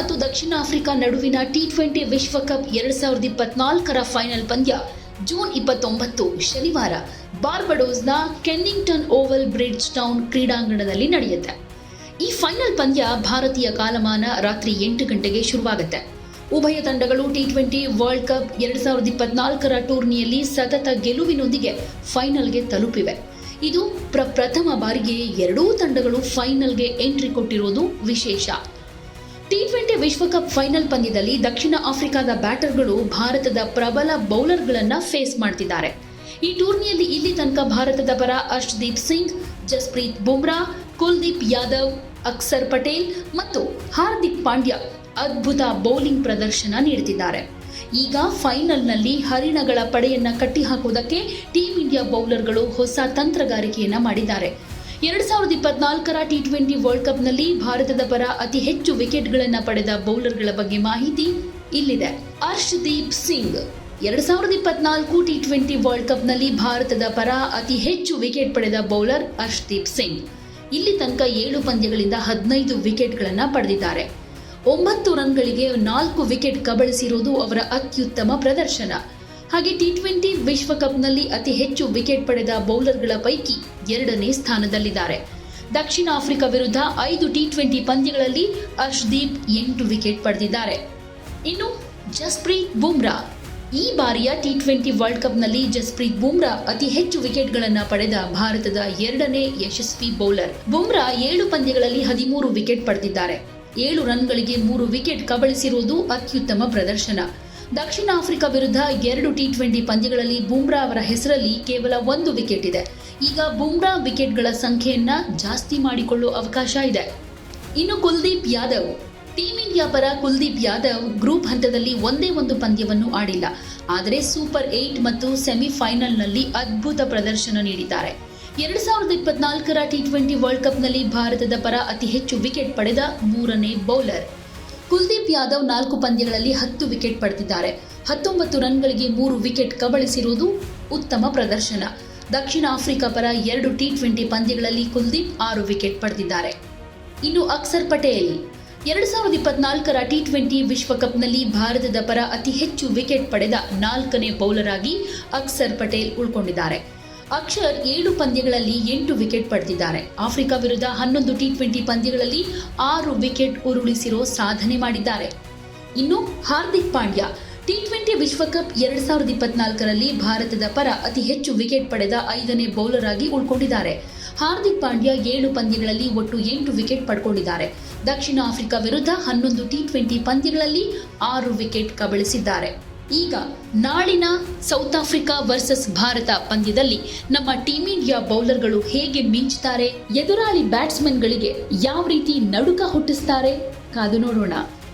ಮತ್ತು ದಕ್ಷಿಣ ಆಫ್ರಿಕಾ ನಡುವಿನ T twenty ವಿಶ್ವಕಪ್ ಎರಡ್ ಸಾವಿರದ ಇಪ್ಪತ್ನಾಲ್ಕರ ಫೈನಲ್ ಪಂದ್ಯ ಜೂನ್ ಇಪ್ಪತ್ತೊಂಬತ್ತು ಶನಿವಾರ ಬಾರ್ಬಡೋಸ್ನ ಕೆನ್ನಿಂಗ್ಟನ್ ಓವಲ್ ಬ್ರಿಡ್ಜ್ ಟೌನ್ ಕ್ರೀಡಾಂಗಣದಲ್ಲಿ ನಡೆಯುತ್ತೆ. ಈ ಫೈನಲ್ ಪಂದ್ಯ ಭಾರತೀಯ ಕಾಲಮಾನ ರಾತ್ರಿ ಎಂಟು ಗಂಟೆಗೆ ಶುರುವಾಗುತ್ತೆ. ಉಭಯ ತಂಡಗಳು ಟಿ ಟ್ವೆಂಟಿ ವರ್ಲ್ಡ್ ಕಪ್ ಎರಡ್ ಸಾವಿರದ ಇಪ್ಪತ್ನಾಲ್ಕರ ಟೂರ್ನಿಯಲ್ಲಿ ಸತತ ಗೆಲುವಿನೊಂದಿಗೆ ಫೈನಲ್ಗೆ ತಲುಪಿವೆ. ಇದು ಪ್ರಪ್ರಥಮ ಬಾರಿಗೆ ಎರಡೂ ತಂಡಗಳು ಫೈನಲ್ಗೆ ಎಂಟ್ರಿ ಕೊಟ್ಟಿರೋದು ವಿಶೇಷ. ಟಿ ಟ್ವೆಂಟಿ ವಿಶ್ವಕಪ್ ಫೈನಲ್ ಪಂದ್ಯದಲ್ಲಿ ದಕ್ಷಿಣ ಆಫ್ರಿಕಾದ ಬ್ಯಾಟರ್ಗಳು ಭಾರತದ ಪ್ರಬಲ ಬೌಲರ್ಗಳನ್ನು ಫೇಸ್ ಮಾಡ್ತಿದ್ದಾರೆ. ಈ ಟೂರ್ನಿಯಲ್ಲಿ ಇಲ್ಲಿ ತನಕ ಭಾರತದ ಪರ ಅರ್ಷದೀಪ್ ಸಿಂಗ್, ಜಸ್ಪ್ರೀತ್ ಬುಮ್ರಾ, ಕುಲ್ದೀಪ್ ಯಾದವ್, ಅಕ್ಸರ್ ಪಟೇಲ್ ಮತ್ತು ಹಾರ್ದಿಕ್ ಪಾಂಡ್ಯ ಅದ್ಭುತ ಬೌಲಿಂಗ್ ಪ್ರದರ್ಶನ ನೀಡುತ್ತಿದ್ದಾರೆ. ಈಗ ಫೈನಲ್ನಲ್ಲಿ ಹರಿಣಗಳ ಪಡೆಯನ್ನ ಕಟ್ಟಿಹಾಕುವುದಕ್ಕೆ ಟೀಂ ಇಂಡಿಯಾ ಬೌಲರ್ಗಳು ಹೊಸ ತಂತ್ರಗಾರಿಕೆಯನ್ನ ಮಾಡಿದ್ದಾರೆ. ಎರಡ್ ಸಾವಿರದ ಇಪ್ಪತ್ನಾಲ್ಕರ ಟಿ ಟ್ವೆಂಟಿ ವರ್ಲ್ಡ್ ಕಪ್ನಲ್ಲಿ ಭಾರತದ ಪರ ಅತಿ ಹೆಚ್ಚು ವಿಕೆಟ್ಗಳನ್ನು ಪಡೆದ ಬೌಲರ್ಗಳ ಬಗ್ಗೆ ಮಾಹಿತಿ ಇಲ್ಲಿದೆ. ಅರ್ಷದೀಪ್ ಸಿಂಗ್, ಎರಡ್ ಸಾವಿರದ ಇಪ್ಪತ್ನಾಲ್ಕು ಟಿ ಟ್ವೆಂಟಿ ವರ್ಲ್ಡ್ ಕಪ್ನಲ್ಲಿ ಭಾರತದ ಪರ ಅತಿ ಹೆಚ್ಚು ವಿಕೆಟ್ ಪಡೆದ ಬೌಲರ್ ಅರ್ಷದೀಪ್ ಸಿಂಗ್. ಇಲ್ಲಿ ತನಕ ಏಳು ಪಂದ್ಯಗಳಿಂದ ಹದಿನೈದು ವಿಕೆಟ್ಗಳನ್ನು ಪಡೆದಿದ್ದಾರೆ. ಒಂಬತ್ತು ರನ್ಗಳಿಗೆ ನಾಲ್ಕು ವಿಕೆಟ್ ಕಬಳಿಸಿರುವುದು ಅವರ ಅತ್ಯುತ್ತಮ ಪ್ರದರ್ಶನ. ಹಾಗೆ ಟಿ ಟ್ವೆಂಟಿ ವಿಶ್ವಕಪ್ನಲ್ಲಿ ಅತಿ ಹೆಚ್ಚು ವಿಕೆಟ್ ಪಡೆದ ಬೌಲರ್ಗಳ ಪೈಕಿ ಎರಡನೇ ಸ್ಥಾನದಲ್ಲಿದ್ದಾರೆ. ದಕ್ಷಿಣ ಆಫ್ರಿಕಾ ವಿರುದ್ಧ ಐದು ಟಿ ಟ್ವೆಂಟಿ ಪಂದ್ಯಗಳಲ್ಲಿ ಅರ್ಶ್ದೀಪ್ ಎಂಟು ವಿಕೆಟ್ ಪಡೆದಿದ್ದಾರೆ. ಇನ್ನು ಜಸ್ಪ್ರೀತ್ ಬುಮ್ರಾ, ಈ ಬಾರಿಯ ಟಿ ಟ್ವೆಂಟಿ ವರ್ಲ್ಡ್ ಕಪ್ನಲ್ಲಿ ಜಸ್ಪ್ರೀತ್ ಬುಮ್ರಾ ಅತಿ ಹೆಚ್ಚು ವಿಕೆಟ್ಗಳನ್ನು ಪಡೆದ ಭಾರತದ ಎರಡನೇ ಯಶಸ್ವಿ ಬೌಲರ್. ಬುಮ್ರಾ ಏಳು ಪಂದ್ಯಗಳಲ್ಲಿ ಹದಿಮೂರು ವಿಕೆಟ್ ಪಡೆದಿದ್ದಾರೆ. ಏಳು ರನ್ಗಳಿಗೆ ಮೂರು ವಿಕೆಟ್ ಕಬಳಿಸಿರುವುದು ಅತ್ಯುತ್ತಮ ಪ್ರದರ್ಶನ. ದಕ್ಷಿಣ ಆಫ್ರಿಕಾ ವಿರುದ್ಧ ಎರಡು ಟಿ ಟ್ವೆಂಟಿ ಪಂದ್ಯಗಳಲ್ಲಿ ಬುಮ್ರಾ ಅವರ ಹೆಸರಲ್ಲಿ ಕೇವಲ ಒಂದು ವಿಕೆಟ್ ಇದೆ. ಈಗ ಬುಮ್ರಾ ವಿಕೆಟ್ಗಳ ಸಂಖ್ಯೆಯನ್ನ ಜಾಸ್ತಿ ಮಾಡಿಕೊಳ್ಳುವ ಅವಕಾಶ ಇದೆ. ಇನ್ನು ಕುಲ್ದೀಪ್ ಯಾದವ್, ಟೀಂ ಇಂಡಿಯಾ ಪರ ಕುಲ್ದೀಪ್ ಯಾದವ್ ಗ್ರೂಪ್ ಹಂತದಲ್ಲಿ ಒಂದೇ ಒಂದು ಪಂದ್ಯವನ್ನು ಆಡಿಲ್ಲ. ಆದರೆ ಸೂಪರ್ ಏಟ್ ಮತ್ತು ಸೆಮಿಫೈನಲ್ನಲ್ಲಿ ಅದ್ಭುತ ಪ್ರದರ್ಶನ ನೀಡಿದ್ದಾರೆ. ಎರಡು ಸಾವಿರದ ಇಪ್ಪತ್ನಾಲ್ಕರ ಟಿ ಟ್ವೆಂಟಿ ವರ್ಲ್ಡ್ ಕಪ್ನಲ್ಲಿ ಭಾರತದ ಪರ ಅತಿ ಹೆಚ್ಚು ವಿಕೆಟ್ ಪಡೆದ ಮೂರನೇ ಬೌಲರ್. ಕುಲ್ದೀಪ್ ಯಾದವ್ ನಾಲ್ಕು ಪಂದ್ಯಗಳಲ್ಲಿ ಹತ್ತು ವಿಕೆಟ್ ಪಡೆದಿದ್ದಾರೆ. ಹತ್ತೊಂಬತ್ತು ರನ್ಗಳಿಗೆ ಮೂರು ವಿಕೆಟ್ ಕಬಳಿಸಿರುವುದು ಉತ್ತಮ ಪ್ರದರ್ಶನ. ದಕ್ಷಿಣ ಆಫ್ರಿಕಾ ಪರ ಎರಡು ಟಿ ಟ್ವೆಂಟಿ ಪಂದ್ಯಗಳಲ್ಲಿ ಕುಲ್ದೀಪ್ ಆರು ವಿಕೆಟ್ ಪಡೆದಿದ್ದಾರೆ. ಇನ್ನು ಅಕ್ಸರ್ ಪಟೇಲ್. ಎರಡು ಸಾವಿರದ ಇಪ್ಪತ್ನಾಲ್ಕರ ಟಿ ಟ್ವೆಂಟಿ ವಿಶ್ವಕಪ್ನಲ್ಲಿ ಭಾರತದ ಪರ ಅತಿ ಹೆಚ್ಚು ವಿಕೆಟ್ ಪಡೆದ ನಾಲ್ಕನೇ ಬೌಲರ್ ಆಗಿ ಅಕ್ಸರ್ ಪಟೇಲ್ ಉಳ್ಕೊಂಡಿದ್ದಾರೆ. ಅಕ್ಷರ್ ಏಳು ಪಂದ್ಯಗಳಲ್ಲಿ ಎಂಟು ವಿಕೆಟ್ ಪಡೆದಿದ್ದಾರೆ. ಆಫ್ರಿಕಾ ವಿರುದ್ಧ ಹನ್ನೊಂದು ಟಿ ಟ್ವೆಂಟಿ ಪಂದ್ಯಗಳಲ್ಲಿ ಆರು ವಿಕೆಟ್ ಉರುಳಿಸಿರೋ ಸಾಧನೆ ಮಾಡಿದ್ದಾರೆ. ಇನ್ನು ಹಾರ್ದಿಕ್ ಪಾಂಡ್ಯ ಟಿ ಟ್ವೆಂಟಿ ವಿಶ್ವಕಪ್ ಎರಡ್ ಸಾವಿರದ ಇಪ್ಪತ್ನಾಲ್ಕರಲ್ಲಿ ಭಾರತದ ಪರ ಅತಿ ಹೆಚ್ಚು ವಿಕೆಟ್ ಪಡೆದ ಐದನೇ ಬೌಲರ್ ಆಗಿ ಉಳ್ಕೊಂಡಿದ್ದಾರೆ. ಹಾರ್ದಿಕ್ ಪಾಂಡ್ಯ ಏಳು ಪಂದ್ಯಗಳಲ್ಲಿ ಒಟ್ಟು ಎಂಟು ವಿಕೆಟ್ ಪಡ್ಕೊಂಡಿದ್ದಾರೆ. ದಕ್ಷಿಣ ಆಫ್ರಿಕಾ ವಿರುದ್ಧ ಹನ್ನೊಂದು ಟಿ ಟ್ವೆಂಟಿ ಪಂದ್ಯಗಳಲ್ಲಿ ಆರು ವಿಕೆಟ್ ಕಬಳಿಸಿದ್ದಾರೆ. ಈಗ ನಾಳಿನ ಸೌತ್ ಆಫ್ರಿಕಾ ವರ್ಸಸ್ ಭಾರತ ಪಂದ್ಯದಲ್ಲಿ ನಮ್ಮ ಟೀಮ್ ಇಂಡಿಯಾ ಬೌಲರ್ಗಳು ಹೇಗೆ ಮಿಂಚುತ್ತಾರೆ ಎದುರಾಳಿ ಬ್ಯಾಟ್ಸ್ಮನ್ಗಳಿಗೆ ಯಾವ ರೀತಿ ನಡುಕ ಹುಟ್ಟಿಸ್ತಾರೆ, ಕಾದು ನೋಡೋಣ.